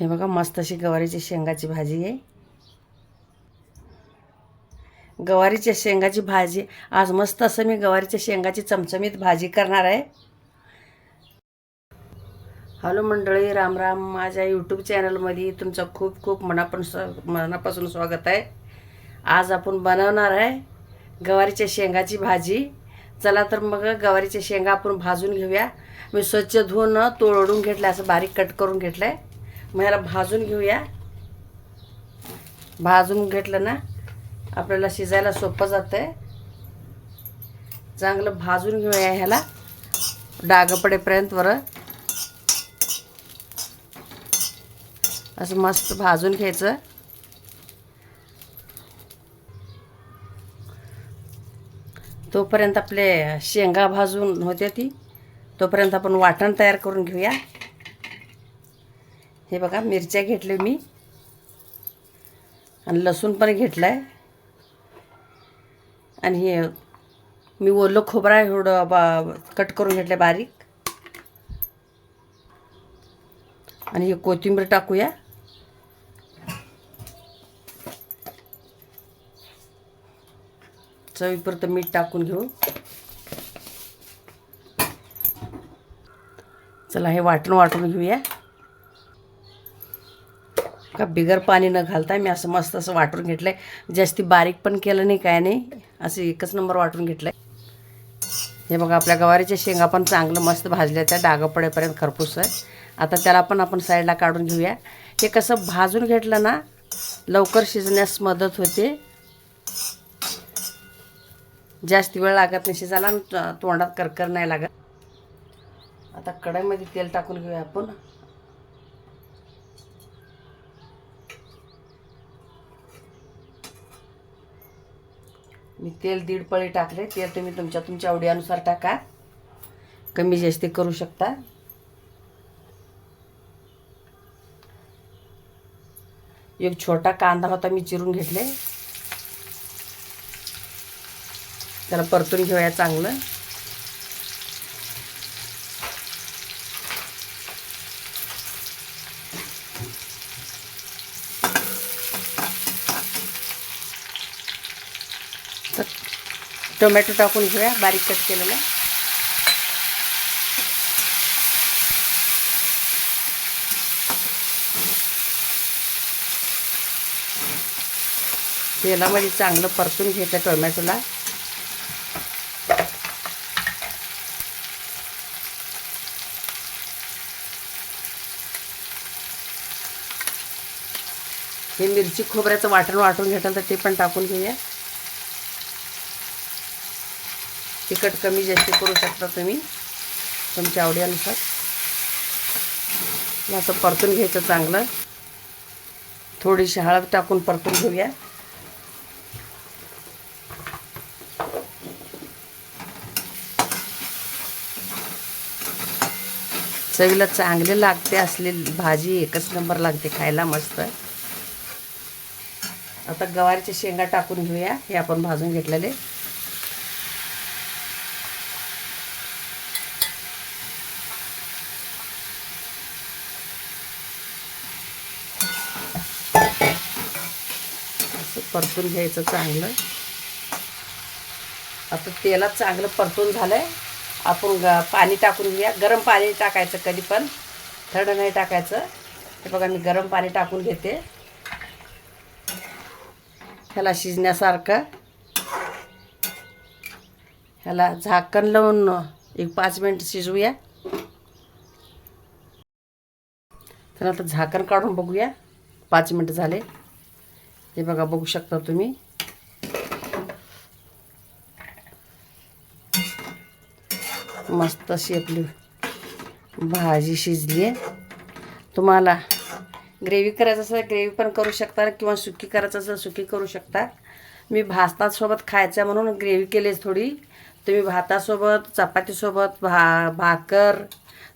हे बघा मस्त अशी गवारीची शेंगाची भाजी आहे. गवारीच्या शेंगाची भाजी आज मस्त असं मी गवारीच्या शेंगाची चमचमीत भाजी करणार आहे. हॅलो मंडळी राम राम. माझ्या यूट्यूब चॅनलमध्ये तुमचं खूप खूप मनापण स्वा- मनापासून स्वागत आहे. आज आपण बनवणार आहे गवारीच्या शेंगाची भाजी. चला तर मग गवारीच्या शेंगा आपण भाजून घेऊया. मी स्वच्छ धुवून तोडून घेतलं असं बारीक कट करून घेतलं आहे मग याला भाजून घेऊया. भाजून घेतलं ना आपल्याला शिजायला सोपं जातं आहे चांगलं भाजून घेऊया ह्याला डाग पडेपर्यंत बरं असं मस्त भाजून घ्यायचं. तोपर्यंत आपले शेंगा भाजून होते ती तोपर्यंत आपण वाटण तयार करून घेऊया. हे बघा मिरच्या घेतल्या मी. आणि लसूण पण घेतलं आहे आणि हे मी ओलं खोबरा एवढं बा कट करून घेतलं बारीक. आणि हे कोथिंबीर टाकूया. चवीपुरतं मीठ टाकून घेऊ. चला हे वाटण वाटून घेऊया. का बिगर पाणी न घालता मी असं मस्त असं वाटून घेतलं आहे जास्ती बारीक पण केलं नाही काय नाही. असं एकच नंबर वाटून घेतलं आहे हे बघा आपल्या गवारीच्या शेंगा पण चांगलं मस्त भाजल्या त्या. डागं पडेपर्यंत खरपूस आहे. आता त्याला पण आपण साईडला काढून घेऊया. हे कसं भाजून घेतलं ना लवकर शिजण्यास मदत होते. जास्त वेळ लागत नाही शिजायला आणि तोंडात करकर नाही लागत. आता कढईमध्ये तेल टाकून घेऊया आपण. मी तेल दीड पळी टाकले. तेल तुम्ही तुमच्या तुमच्या आवडीनुसार टाका. कमी जास्ती करू शकता. एक छोटा कांदा होता मी चिरून घेतले. त्याला परतून घेऊया चांगलं. टोमॅटो टाकून घेऊया बारीक कट केलेला. तेलामध्ये चांगलं परतून घ्यायचं टोमॅटोला. हे मिरची खोबऱ्याचं वाटण वाटून घेतलं तर ते पण टाकून घेऊया. तिखट कमी जास्त करू शकता तुम्ही तुमच्या आवडीनुसार. असं परतून घ्यायचं चांगलं. थोडीशी हळद टाकून परतून घेऊया. चवीला चांगले लागते असली भाजी एकच नंबर लागते खायला मस्त. आता गवारीच्या शेंगा टाकून घेऊया. हे आपण भाजून घेतलेले. परतून घ्यायचं चांगलं. आता तेलात चांगलं परतून झालं आहे आपण ग पाणी टाकून घेऊया. गरम पाणी टाकायचं कधी पण. थंड नाही टाकायचं. हे बघा मी गरम पाणी टाकून घेते. ह्याला शिजण्यासारखं. ह्याला झाकण लावून एक पाच मिनटं शिजवूया. तर आता झाकण काढून बघूया. पाच मिनटं झाले. हे बघा बघू शकता तुम्ही. मस्त अशी आपली भाजी शिजली आहे. तुम्हाला ग्रेव्ही करायचं असेल ग्रेव्ही पण करू शकता किंवा सुकी करायचं असेल सुकी करू शकता. मी भातासोबत खायचं म्हणून ग्रेव्ही केलीच थोडी. तुम्ही भातासोबत चपातीसोबत भा भाकर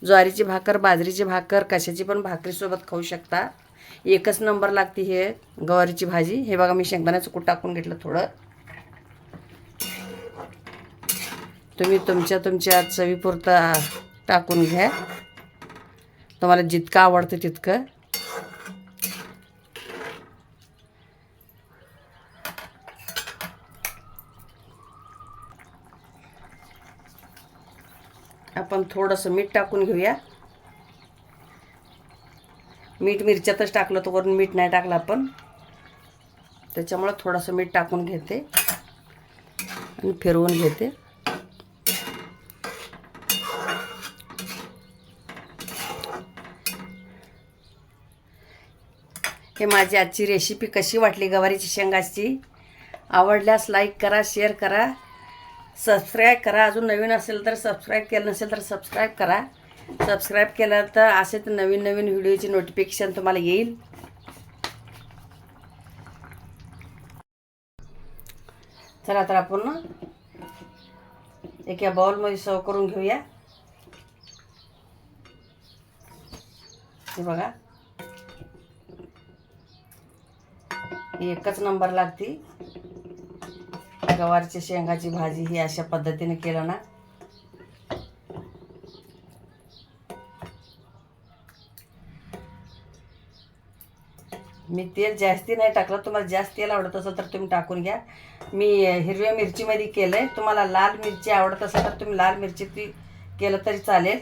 ज्वारीची भाकर बाजरीची भाकर कशाची पण भाकरीसोबत खाऊ शकता. एकच नंबर लागते हे गवारीची भाजी. हे बघा मी शेंगदाण्याचं कूट टाकून घेतलं थोडं. तुम्ही तुमच्या तुमच्या चवीपुरता टाकून घ्या. तुम्हाला जितकं आवडतं तितकं. आपण थोडंसं मीठ टाकून घेऊया. मीठ मिरच्यातच टाकलं तर वरून मीठ नाही टाकलं आपण. त्याच्यामुळं थोडंसं मीठ टाकून घेते. आणि फिरवून घेते. हे माझी आजची रेसिपी कशी वाटली गवारीची शेंगाची? आवडल्यास लाईक करा शेअर करा. सबस्क्राईब करा. अजून नवीन असेल तर सबस्क्राईब केलं नसेल तर सबस्क्राईब करा. सबस्क्राईब केलं तर असे तर नवीन नवीन व्हिडिओची नोटिफिकेशन तुम्हाला येईल. चला तर आपण एका बॉलमध्ये सर्व करून घेऊया. हे बघा. एकच नंबर लागते गवारीच्या शेंगाची भाजी ही अशा पद्धतीने केलं ना. मी तेल जास्ती नाही टाकलं. तुम्हाला जास्त तेल आवडत असेल तर तुम्ही टाकून घ्या. मी हिरव्या मिरचीमध्ये केलं आहे तुम्हाला लाल मिरची आवडत असेल तर तुम्ही लाल मिरची ती केलं तरी चालेल.